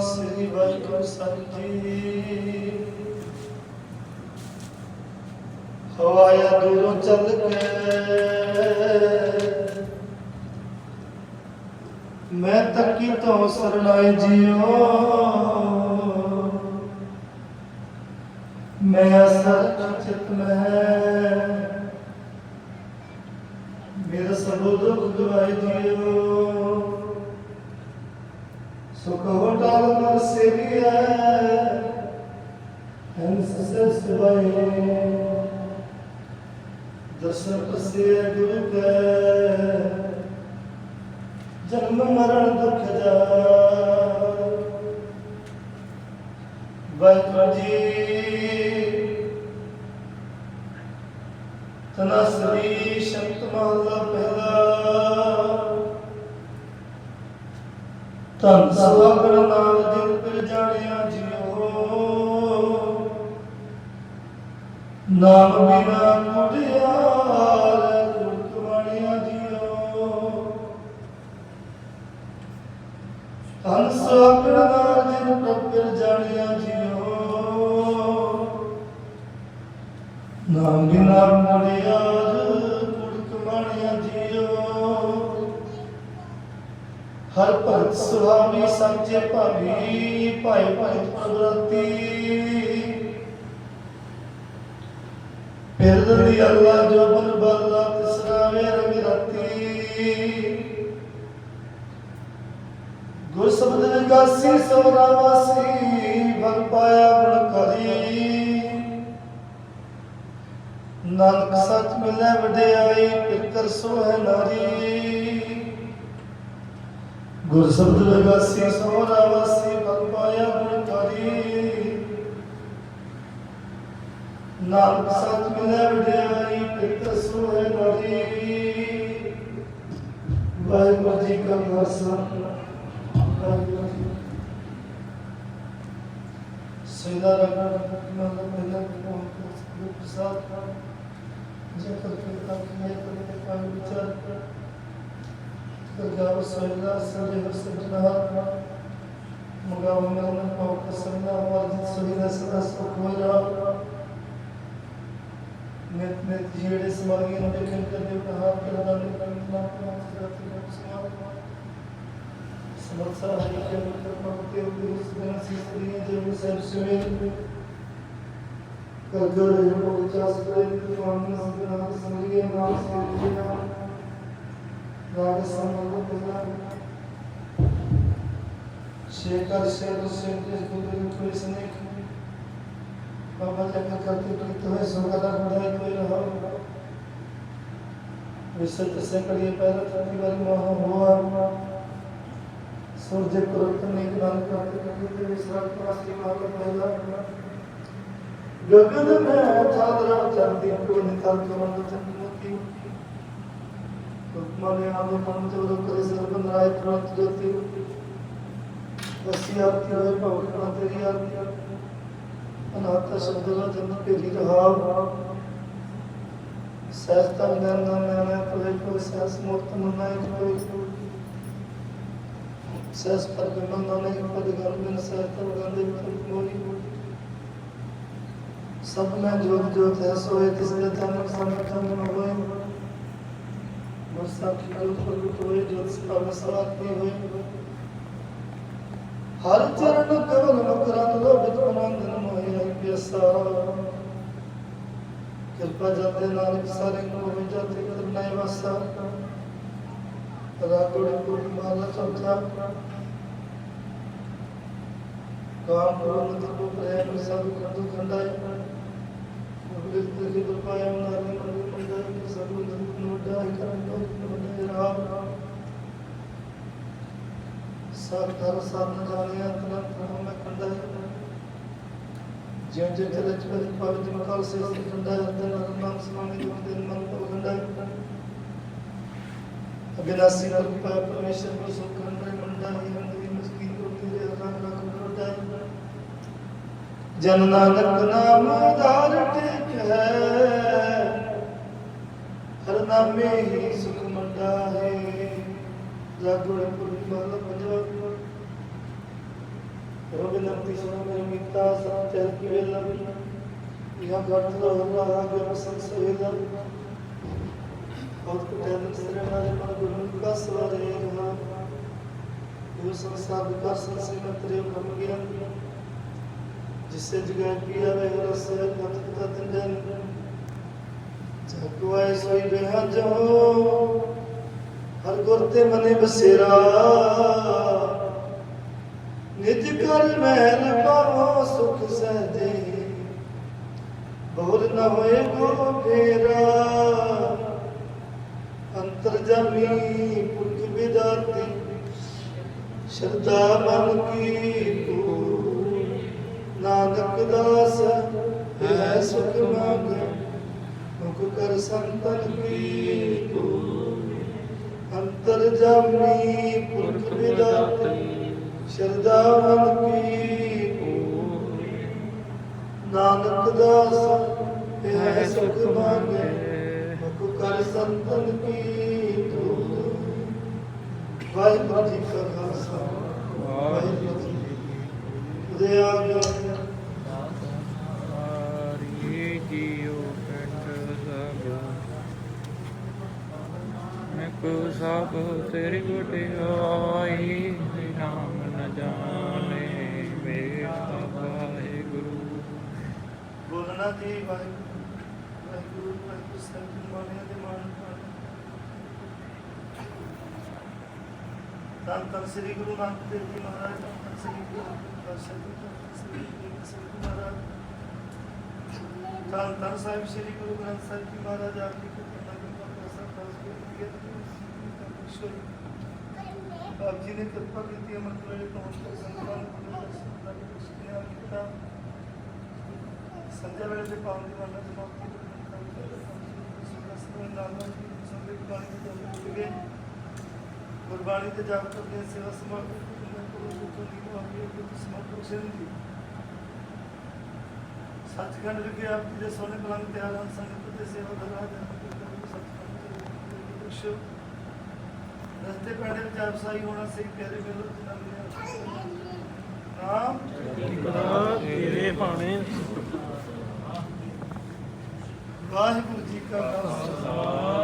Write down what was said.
ਸ੍ਰੀ ਵਾਹਿਗੁਰੂ ਸਾਹਿਬ ਜੀ ਹਵਾਇਆ ਦੂਰੋਂ ਚੱਲ ਕੇ ਮੈਂ ਤੱਕੀ ਤੋਂ ਸਰਣਾਏ ਜਿਉ ਮੈਂ ਅਸਰ ਚਿਤ ਮੈਂ ਮੇਰਾ ਸਭ ਦੁੱਖ ਦੁਆਈ ਦਿਓ ਸੁਖ ਹੋਟਲ ਮਨ ਸੇਵੀਐ, ਹੰਸ ਸਸ ਵਾਏ ਦਰਸ਼ਨ ਪਸੇ ਗੁਰੂ ਕੈ, ਜਨਮ ਮਰਨ ਦੁਖ ਜਾ ਵਾਹਿਗੁਰੂ ਜੀ ਤਨਸਰੀ ਸ਼ਬਦ ਮਹਲਾ ਪਹਿਲਾ ਧੰਨ ਸਵਾਗਣ ਨਾਮ ਜਿਨ ਪਿਰ ਜਾਣਿਆ ਜਿਉ। ਨਾਮ ਬਿਨਾ ਕੁੜਿਆਰ ਗੁਰ ਕਮਾਣਿਆ ਜਿਉ। ਧੰਨ ਸਵਾਗਣ ਨਾਮ ਜਿਨ ਪਿਰ ਜਾਣਿਆ ਜਿਉ। ਨਾਮ ਬਿਨਾ ਕੁੜਿਆਰ ਹਰ ਭਗਤ ਸੁਹਾਵੀ ਸਾਚੇ ਭਾਵੀ, ਭਾਈ ਭਗਤ ਪ੍ਰਗਤੀ ਫਿਰਦੀ ਅੱਲਾ ਜੋ ਬਨ ਬੱਲਾ ਤਿਸਰਾ ਰੰਗ ਰਤੀ। ਗੁਰ ਸ਼ਬਦ ਵਿਗਾਸੀ ਸੋਰਾ ਵਾਸੀ ਭਗ ਪਾਇਆ ਗੁਣ ਕਰੀ ਨਾਨਕ ਸੱਚ ਮਿਲੇ ਵਡਿਆਈ ਫਿਰ ਕਰ ਨਾਰੀ। ਗੁਰ ਸ਼ਬਦ ਲਗਾਸੀ ਸੋਰਾ ਵਾਸੀ ਭਗ ਪਾਇਆ ਗੁਣ ਕਰੀ ਨਾਨਕ ਮਿਲੇ ਵਡਿਆਈ, ਪਿਤ ਸੋ ਹੈ ਵਾਹਿਗੁਰੂ ਜੀ ਕਾ ਖਾਲਸਾ। ਵਾਹਿਗੁਰੂ ਜੀ ਸੈਦਾ ਰਗੜ ਮਨ ਪਹਿਲਾ ਕੋ ਪ੍ਰਸਾਦ ਜੇ ਕਰ ਕੇ ਤਾਂ ਵਿਚਾਰ ਕਰਗਾਵ ਸੈਦਾ ਸਜੇ ਹਸਨਾ ਮਗਾਵ ਮਨ ਪਾਉ ਕਸਨਾ ਵਾਜਿਤ ਸੁਹਿਨਾ ਸਦਾ ਸੁਖ ਹੋਇਆ ਨਿਤ ਨਿਤ ਜਿਹੜੇ ਸਮਾਗੀਆਂ ਨੂੰ ਦੇਖਣ ਕਰਦੇ ਕਹਾ ਕਰਦਾ ਨੇ ਕਰਨਾ ਪਹੁੰਚ ਜਾਤੀ ਹੈ ਸਮਾਗ ਸਮਰਥਾ ਹਰੀ ਕੇ ਕਰਨਾ ਤੇ ਉਹ ਇਸ ਦਿਨ ਸਿਸਤਰੀਆਂ ਜੇ ਸਭ ਸਵੇਰ ਕਰਜੋ ਰਹੇ ਹੋ ਵਿਚਾਸ ਕਰੇ ਕਿ ਮਾਨ ਸੰਗਨਾ ਸੰਗੀਏ ਨਾਮ ਸੰਗੀਏ ਨਾਮ ਰਾਗ ਸੰਗਲ ਪਹਿਲਾ ਸ਼ੇਖਰ ਸ਼ੇਰ ਸ਼ੇਰ ਦੇ ਕੋਈ ਸਨੇਕ ਬਾਬਾ ਜਗ ਕਰਤੇ ਪ੍ਰੀਤ ਹੋਏ ਸੁਗਦਾ ਬੜਾਈ ਕੋਈ ਰਹਾ ਵਿਸਤ ਸੇ ਕੜੀਏ ਪੈਰ ਥਾਨੀ ਵਾਰੀ ਮੋਹ ਹੋਆ ਸੂਰਜ ਪੁਰਤ ਨੇ ਗਨ ਕਰਤੇ ਕੜੀ ਤੇ ਵਿਸਰਾਮ ਪਾਸੀ ਮਾਰ ਪਹਿਲਾ ਗਗਨ ਮੈਂ ਚਾਦਰਾ ਚੰਦੀ ਕੋ ਨਿਤਰ ਕਮੰਦ ਚੰਦੀ ਹੁਕਮਾਨੇ ਆਦੋ ਮਨ ਤੇ ਉਹ ਕਰੇ ਸਰਬੰਦ ਰਾਏ ਪ੍ਰਤ ਜੋਤੀ। ਵਸੀ ਆਰਤੀ ਹੋਏ ਭਗਵਾਨ ਤੇਰੀ ਆਰਤੀ ਅਨਾਥ ਸ਼ਬਦ ਦਾ ਜਨਮ ਭੇਰੀ ਰਹਾ ਸਹਿਸਤਾ ਵਿਗਨ ਨਾ ਨਾਮੈ ਕੋਈ ਕੋਈ ਸਹਿਸ ਮੁਕਤ ਮਨਾ ਇੱਕ ਕੋਈ ਸਹਿਸ ਪਰ ਗਮਨ ਨਾ ਨਹੀਂ ਪਦ ਗਨ ਬਿਨ ਸਹਿਤ ਵਗਨ ਦੇ ਕੋਈ ਮੋਰੀ ਸਭ ਮੈਂ ਜੋਤ ਜੋਤ ਹੈ, ਸੋਏ ਤਿਸ ਦੇ ਤਨ ਸਮਰਥਨ ਨ ਹੋਏ ਵਰਸਾ ਕੀ ਕਲ ਫਲ ਹੋਏ ਜੋਤ ਸਭ ਸਵਾਤੀ ਹੋਏ ਹਰ ਚਰਨ ਕਵਲ ਮਕਰਨ ਲੋਭਿਤ ਆਨੰਦ ਮੋਹਿ ਪਿਆਸਾ। ਕਿਰਪਾ ਜਾਂਦੇ ਨਾਨਕ ਸਾਰੇ ਨੂੰ ਹੋਵੇ ਜਾਤੇ ਕਦਰ ਨਾਇ ਵਾਸਾ। ਰਾਗੋੜੇ ਕੋਟ ਮਾਲਾ ਚੌਥਾ। ਕਾਮ ਪੁਰਨ ਤਪੋ ਪ੍ਰੇਮ ਸਭ ਕੰਦੂ ਖੰਡਾਇ ਗੁਰੂ ਤੇ ਕੀ ਦੁਪਾਇਆ ਨਾਰੀ ਮੰਦਿਰ ਮੰਦਰ ਕੀ ਸਭ ਨੂੰ ਨੋਡਾਇ ਕਰਨ ਦੋ ਨੋਡਾਇ ਰਾਮ ਸਭ ਧਰ ਸਭ ਜਾਣਿਆ ਤਨ ਪ੍ਰਮ ਮੈਂ ਕੰਡਾ ਜਿਉ ਜਿਉ ਚਲੇ ਚਲੇ ਪਵਿੱਤ ਮਕਾਲ ਸੇ ਸੇ ਕੰਡਾ ਅੰਦਰ ਨਾਮ ਸਮਾਨੀ ਜੋ ਦਿਨ ਮਨ ਕੋ ਕੰਡਾ ਅਬਿਨਾਸੀ ਰੂਪ ਪਰਮੇਸ਼ਰ ਕੋ ਸੁਖ ਕੰਡਾ ਮੰਡਾ ਹੀ ਹੰਦਰੀ ਮਸਕੀਨ ਕੋ ਤੇਰੇ ਅਕਾਲ ਰੱਖ ਕਰੋਟਾ ਜਨ ਨਾਨਕ ਨਾਮ ਆਧਾਰ ਟੇਕ ਹੈ ਹਰ ਨਾਮੇ ਹੀ ਸੁਖ ਮੰਡਾ ਹੈ। ਜਾਗੋੜੇ ਪੁਰੀ ਮਹਲ ਪੰਜਾਬ ਕਰੋ ਬਿਨਤੀ ਸੁਣੋ ਮੇਰੀ ਮੀਤਾ ਸਤ ਚਲ ਕੀ ਵੇਲਾ ਯਾ ਗੱਟ ਦਾ ਹੁੰਦਾ ਆ ਗਿਆ ਸੰਸੇਦਾ ਬਹੁਤ ਕੁਟੈਨ ਸਿਰੇ ਨਾਲ ਮਨ ਗੁਰੂ ਦਾ ਸਵਾਰੇ ਹਾਂ। ਇਹ ਸੰਸਾਰ ਵਿਕਾਰ ਸੰਸੇ ਮੈਂ ਤੇਰੇ ਬ੍ਰਹਮ ਗਿਆਨ ਜਿਸੇ ਜਗੈ ਪਿਆ ਰਹਿ ਰਸ ਕਥ ਕਥ ਜਨ ਜਗਵਾਏ ਸੋਈ ਬਿਹਾ ਹਰ ਗੁਰ ਤੇ ਮਨੇ ਬਸੇਰਾ ਨਿਜ ਕਰ ਮਹਿਲ ਪਾਵੋ ਸੁਖ ਸਹਜੇ ਬਹੁਰ ਨ ਹੋਏ ਕੋ ਫੇਰਾ ਅੰਤਰ ਜਾਮੀ ਪੁਰਖ ਵਿਦਾਤੀ ਸ਼ਰਦਾ ਮਨ ਕੀ ਤੂੰ ਨਾਨਕ ਦਾਸ ਹੈ ਸੁਖ ਮੰਗ। ਮੁਖ ਕਰ ਸੰਤਨ ਕੀ ਤੂੰ ਅੰਤਰ ਜਾਮੀ ਪੁਰਖ ਵਿਦਾਤੀ ਸ਼ਰਦਾ ਮਨ ਕੀ ਤੂੰ ਨਾਨਕ ਦਾਸ ਹੈ ਸੁਖ ਮੰਗੇ ਮੁਖ ਕਰ ਸੰਤਨ ਕੀ ਤੂੰ ਵਾਹਿਗੁਰੂ ਜੀ ਕਾ ਖਾਲਸਾ ਵਾਹਿਗੁਰੂ ਜੀ ਕੀ ਫਤਿਹ ਉਦੇ ਆ ਗਿਆ ਜੀਉ ਮੈਂ ਕੋ ਸਭ ਤੇਰੀ ਵਡਿਆਈ ਨਾਮ ਨ ਜਾਣੇ ਮੇਰਾ ਵਾਹਿਗੁਰੂ ਬੋਲਣਾ ਜੀ ਵਾਹਿਗੁਰੂ ਵਾਹਿਗੁਰੂ ਵਾਹਿਗੁਰੂ ਮਾਨਿਆ ਦੇ ਮਾਨ ਤਾਂ ਤਾਂ ਸ੍ਰੀ ਗੁਰੂ ਨਾਨਕ ਦੇਵ ਜੀ ਮਹਾਰਾਜ ਸ੍ਰੀ ਗੁਰੂ ਦਰਸ਼ਨ ਜੀ ਸ੍ਰੀ ਗੁਰੂ। ਸ੍ਰੀ ਗੁਰੂ ਮਹਾਰਾਜ ਤਾਂ ਤਾਂ ਸਾਹਿਬ ਸ੍ਰੀ ਗੁਰੂ ਗ੍ਰੰਥ ਸਾਹਿਬ ਜੀ ਮਹਾਰਾਜ ਆਪ ਜੀ ਕੋ ਕਰਨਾ ਕਿਰਪਾ ਕਰ ਸਕਦਾ ਉਸ ਕੇ लिए ਆਪ ਜੀ ਨੇ ਕਿਰਪਾ ਕੀਤੀ ਅਮਰ ਵੇਲੇ ਪਹੁੰਚ ਕੇ ਸੰਗਤਾਂ ਨੂੰ ਗੁਰੂ ਦਰਸ਼ਨ ਦਾ ਦ੍ਰਿਸ਼ਟੀਆਂ ਕੀਤਾ ਸੱਚਖੰਡ ਵਿਖੇ ਆਪ ਜੀ ਦੇ ਸੋਨੇ ਬਲੰਗ ਤਿਆਰ ਹਨ ਸੰਗਤ ਦੇ ਸੇਵਾ ਦਰਾ ਜਨ ਸੱਚਖੰਡ ਰਸਤੇ ਪੈਣੇ ਵਿੱਚ ਆਪ ਸਾਈ ਹੋਣਾ ਸਹੀ ਪਿਆਰੇ ਮਿਲੋ ਨਾਮ ਤੇਰੇ ਭਾਣੇ ਵਾਹਿਗੁਰੂ ਜੀ ਕਾ ਖਾਲਸਾ।